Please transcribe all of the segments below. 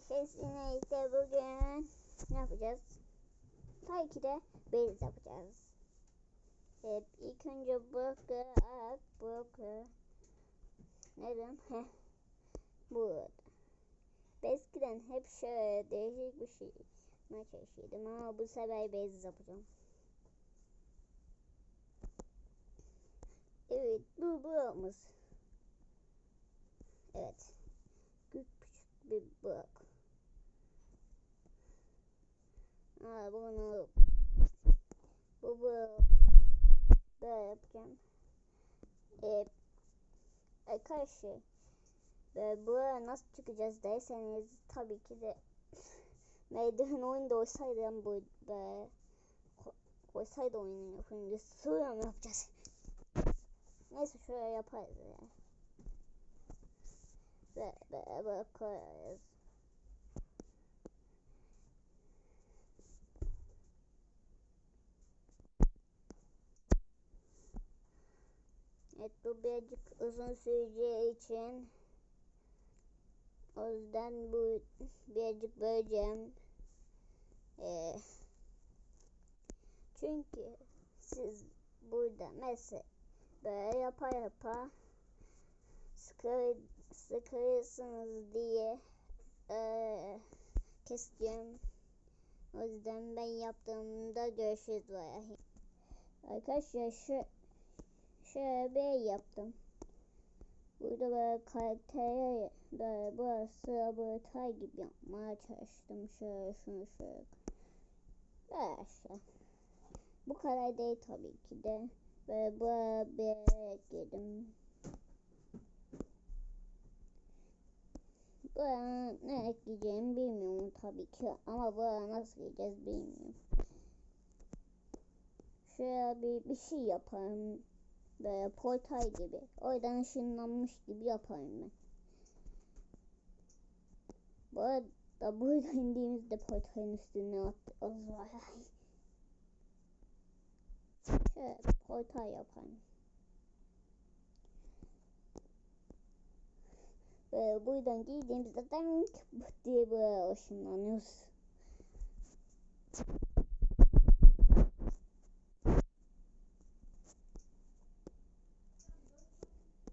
Sizinle işte bugün ne yapacağız? Tabii ki de bez yapacağız. Evet, ilk önce bloku at, bloku. Neden? Heh, bu. Eskiden hep şöyle değişik bir şey yapmaya çalışıyordum ama bu sefer bez yapacağım. Evet, bu bloğumuz. Evet. Küçük bir blok. Aa, bunu bu bu böyle yapacağım. Ee, arkadaşlar ve buraya nasıl çıkacağız derseniz tabii ki de merdiven oyunda olsaydı bu ve olsaydı oyunun yapınca sonra mı yapacağız? Neyse şöyle yaparız ya. Ve ve ve. Evet bu birazcık uzun süreceği için o yüzden bu birazcık böleceğim. Ee, çünkü siz burada mesela böyle yapa yapa sıkı, diye ee, keseceğim. O yüzden ben yaptığımda görüşürüz. Arkadaşlar şu şöyle yaptım. Burada böyle karakteri böyle burası laboratuvar gibi yapmaya çalıştım. Şöyle şunu şöyle. Böyle işte. Bu kadar değil tabii ki de. Böyle böyle bir ekledim. Buraya ne ekleyeceğimi bilmiyorum tabii ki. Ama buraya nasıl gireceğiz bilmiyorum. Şöyle bir, bir şey yaparım böyle portal gibi. Oradan ışınlanmış gibi yaparım ben. Bu arada burada indiğimizde portalın üstüne attık. Şöyle bir portal yaparım. Böyle buradan girdiğimizde dank diye böyle ışınlanıyoruz.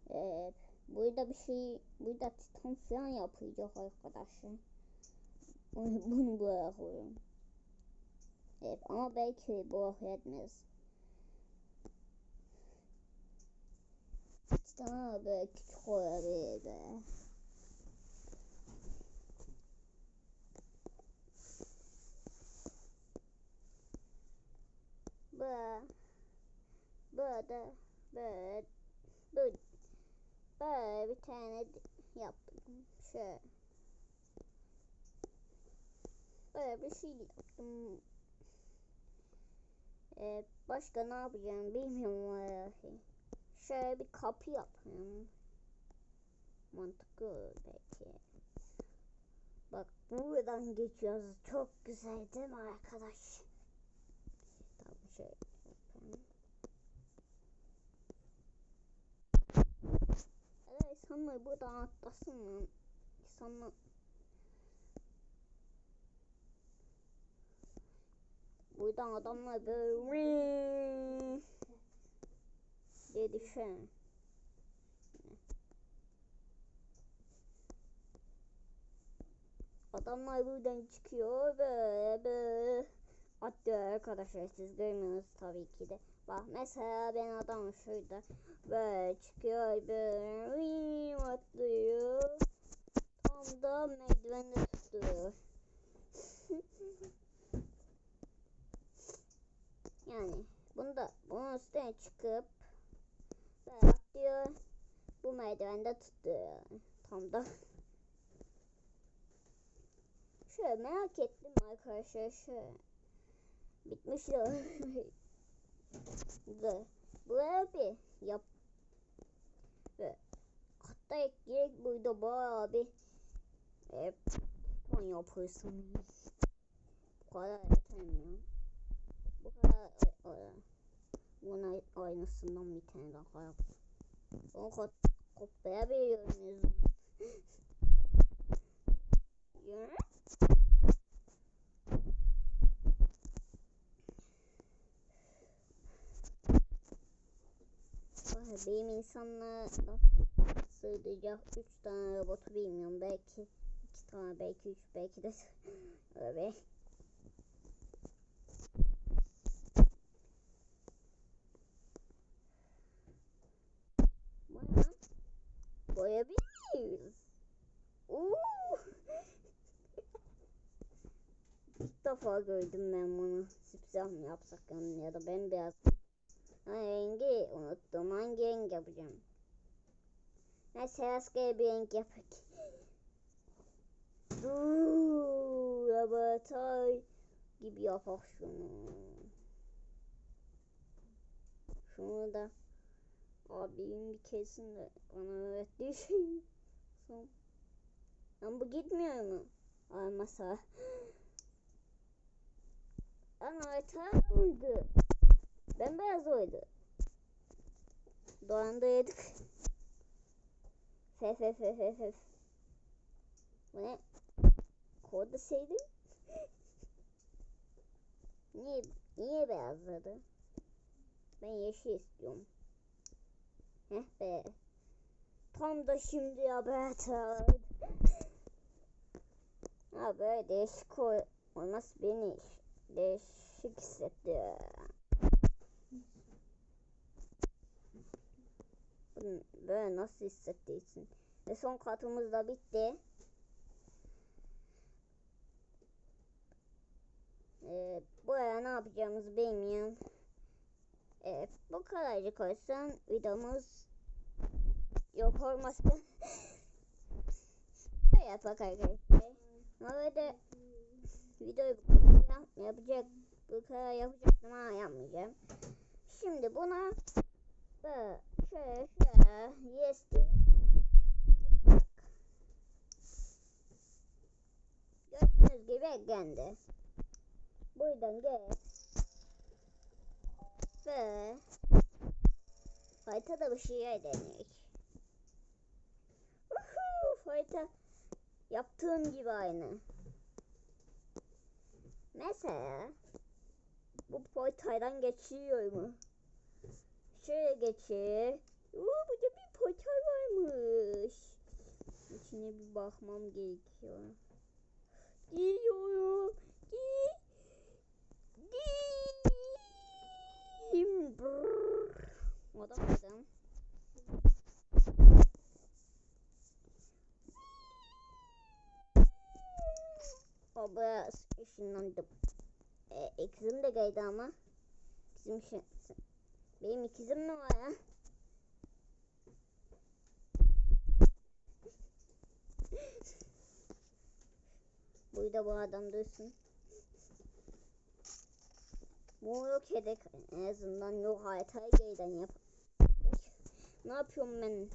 Evet. Burada bir şey, burada titan falan yapacak arkadaşlar. Bunu, bunu buraya. Evet ama belki bu etmez. Titan'a böyle küçük olabilir be. Böyle, böyle, böyle, böyle. Böyle bir tane yaptım. Şöyle. Böyle bir şey yaptım. Ee, başka ne yapacağım bilmiyorum vallahi. Şöyle bir kapı yapayım. Mantıklı belki. Bak buradan geçiyoruz. Çok güzel değil mi arkadaş? Tamam şöyle yapayım. Evet insanlar buradan atlasın lan. İnsanlar Buradan adamlar böyle diye düşen. Adamlar buradan çıkıyor böyle böyle atlıyor arkadaşlar siz görmüyorsunuz tabii ki de. Bak mesela ben adam şurada böyle çıkıyor böyle atlıyor. Tam da merdivende tutuyor. yani bunda bunun üstüne çıkıp böyle atlıyor. Bu merdivende tutuyor. Tam da Şöyle merak ettim arkadaşlar şöyle. Bitmiş ya. Buraya bir yap. Ve hatta ekleyerek burada bayağı bir e, ton yapıyorsun. Bu kadar yeterli. Bu kadar e, e, buna aynısından bir tane daha yap. Onu kop kopyayabiliyorsunuz. Yeah. Benim insanla sığdıracak 3 tane robotu bilmiyorum. Belki 2 tane, belki 3, belki de öyle. Boyayabilir miyiz? Oo! İlk defa gördüm ben bunu. Sipsah mı yapsak yani ya da bembeyaz mı? Ha, rengi unuttum. Hangi renk yapacağım? Neyse rastgele bir renk yapak. Laboratuvar gibi yapak şunu. Şunu da abim bir kesin de bana öğrettiği şey. Lan bu gitmiyor mu? Ay masa. Hata mıydı? Ben beyaz oydu. Doğan'da yedik. Fe fe fe fe fe. Bu ne? Kodu sevdim. niye, niye beyazladı? Ben yeşil istiyorum. Heh be. Tam da şimdi ya be. Ha böyle değişik olması beni değişik hissetti. Böyle nasıl hissettiysin? Ve son katımız da bitti. Ee, buraya ne yapacağımızı bilmiyorum. Ee, bu kadarcık olsun videomuz yok olmasın. Böyle yapak arkadaşlar. Normalde videoyu yap, yapacak bu kadar yapacaktım ama yapmayacağım. Şimdi buna böyle şöyle şöyle yes. Gördüğünüz gibi eklendi. Buradan geç. Ve haritada bir şey denek. Uhu, harita yaptığın gibi aynı. Mesela bu portaldan geçiyor mu? Şöyle geçir. Oo, burada bir portal varmış. İçine bir bakmam gerekiyor. Geliyorum. Gi- Giyim. Odamadım. O biraz ışınlandı. E, ikizim de geldi ama. Bizim için. Benim ikizim mi var ya? Burada bu adam dursun. Bu yok edek. En azından yok haritayı geriden yap. Ne yapıyorum ben?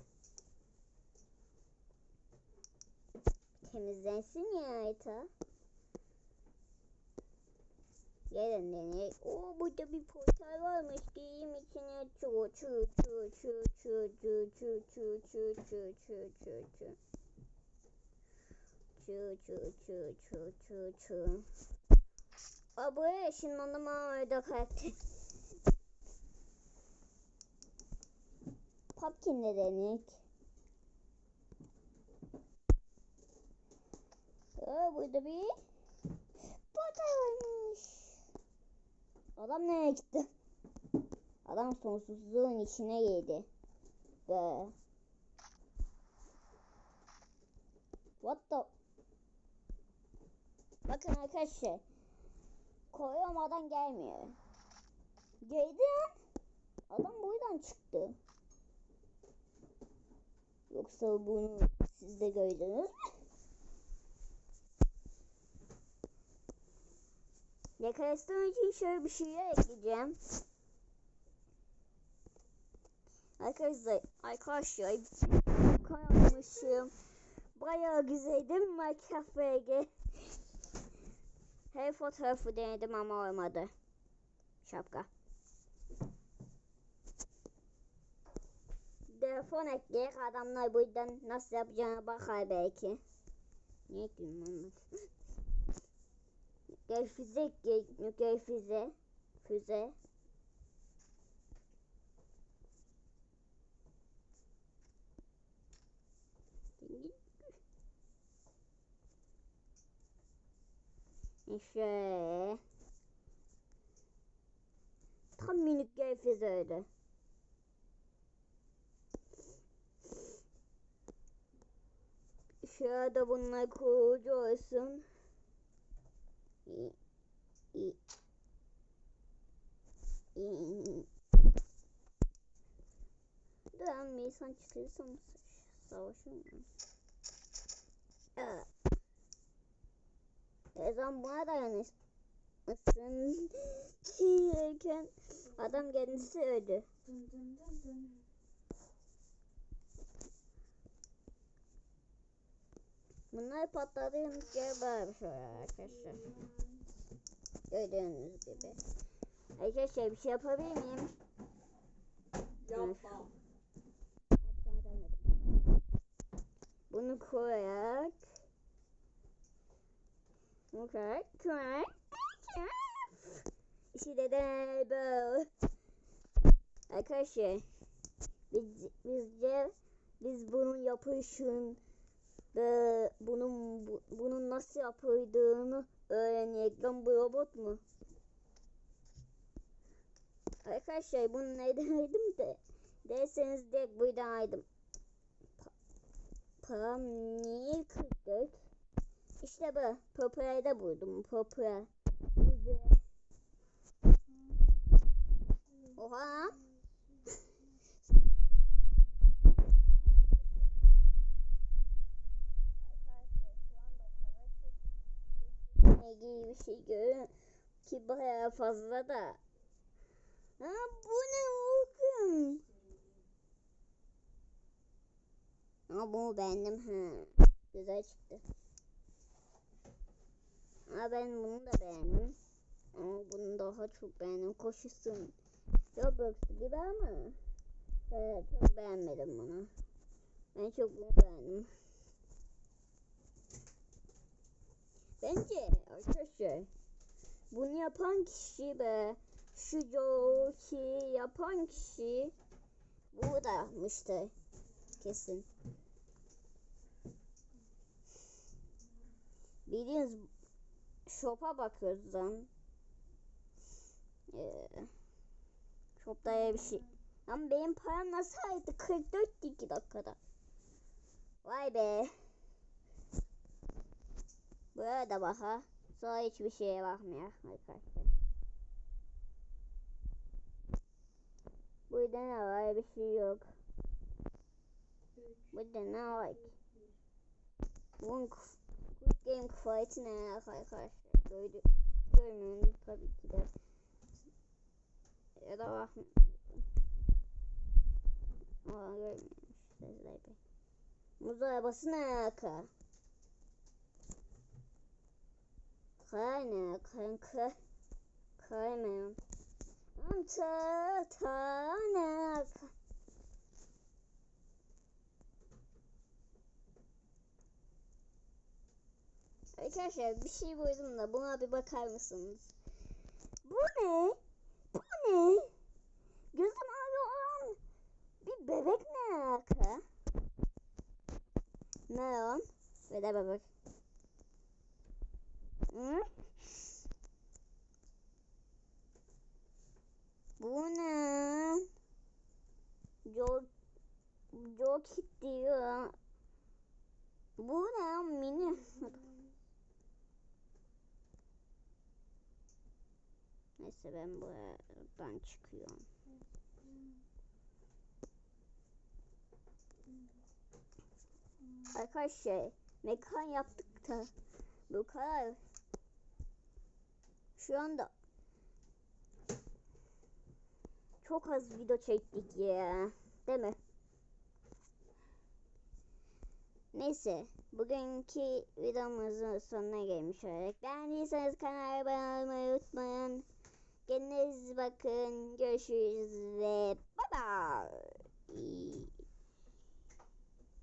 Temizlensin ya harita. Gelin deney. Oo burada bir portal varmış. Gireyim içine. Çu çu çu çu çu çu çu çu çu çu çu çu çu. Çu çu çu çu çu çu. Aa buraya ışınlandım ama orada karakter. Pumpkin de denek. Aa burada bir portal varmış. Adam nereye gitti? Adam sonsuzluğun içine girdi. Ve What the Bakın arkadaşlar Koyuyorum adam gelmiyor. Geldi. Adam buradan çıktı. Yoksa bunu siz de gördünüz mü? Yakalasın için şöyle bir şeyler ekleyeceğim. Arkadaşlar, arkadaşlar koymışım. Bayağı güzel değil mi Minecraft VG? Her fotoğrafı denedim ama olmadı. Şapka. Telefon ekleyek adamlar buradan nasıl yapacağına bakar belki. Ne diyeyim onu? Gevşize, gevşize, füze. Şöyle. Tam minik gevşize öyle. Şurada bunlar kocaman. Ben bir insan çıkırsam savaşır mı? Evet. Ezan buna dayanırsın. Çiğerken adam kendisi öldü. Bunlar yer var şöyle arkadaşlar. Gördüğünüz gibi. Arkadaşlar bir şey yapabilir miyim? Yapma. Bunu koyarak Bunu koyarak koyarak İşte de bu. Arkadaşlar biz bizce biz bunun yapışın ve bunun bu- bunun nasıl yapıldığını öğreneceğim bu robot mu? Arkadaşlar bunu neyden aldım de derseniz de buradan aldım. Param niye 44? İşte bu. Popüler'de buldum. Popüler. Oha. Gibi bir şey görüyorum ki bayağı fazla da. Ha bu ne oğlum? Ama bunu beğendim ha. Güzel çıktı. Ama ben bunu da beğendim. Ama bunu daha çok beğendim. Koşusun. Roblox gibi ama. Evet çok beğenmedim bunu. Ben çok bunu beğendim. Bence arkadaşlar bunu yapan kişi be şu Joki yapan kişi bu da yapmıştı kesin. Bildiğiniz shop'a bakıyoruz lan. Ee, shop'ta öyle bir şey. Ama benim param nasıl aydı? 44 2 dakikada. Vay be. Buraya da baka. Sonra hiçbir şeye bakmıyor arkadaşlar. Burada ne var? Bir şey yok. Burada ne var ki? Bunun Squid Game Fight'ı ne arkadaşlar? Gördü, görmüyorsunuz tabii ki de. Ya da bakmıyorsunuz. Aa görmüyormuş sesler be. Muz arabası ne alaka? Kar ne kanka? Kaymıyorum. Ta ta ne alaka? Arkadaşlar bir şey buldum da buna bir bakar mısınız? Bu ne? Bu ne? Gözü mavi olan bir bebek ne alaka? Melon ve de bebek. Hı? Bu ne? Jok Jokit diyor. Bu ne? Mini. Neyse ben buradan çıkıyorum. Arkadaşlar mekan yaptık da bu kadar. Şu anda çok az video çektik ya. Değil mi? Neyse. Bugünkü videomuzun sonuna gelmiş olarak. Beğendiyseniz kanala abone olmayı unutmayın. Kendinize bakın. Görüşürüz ve bye bye.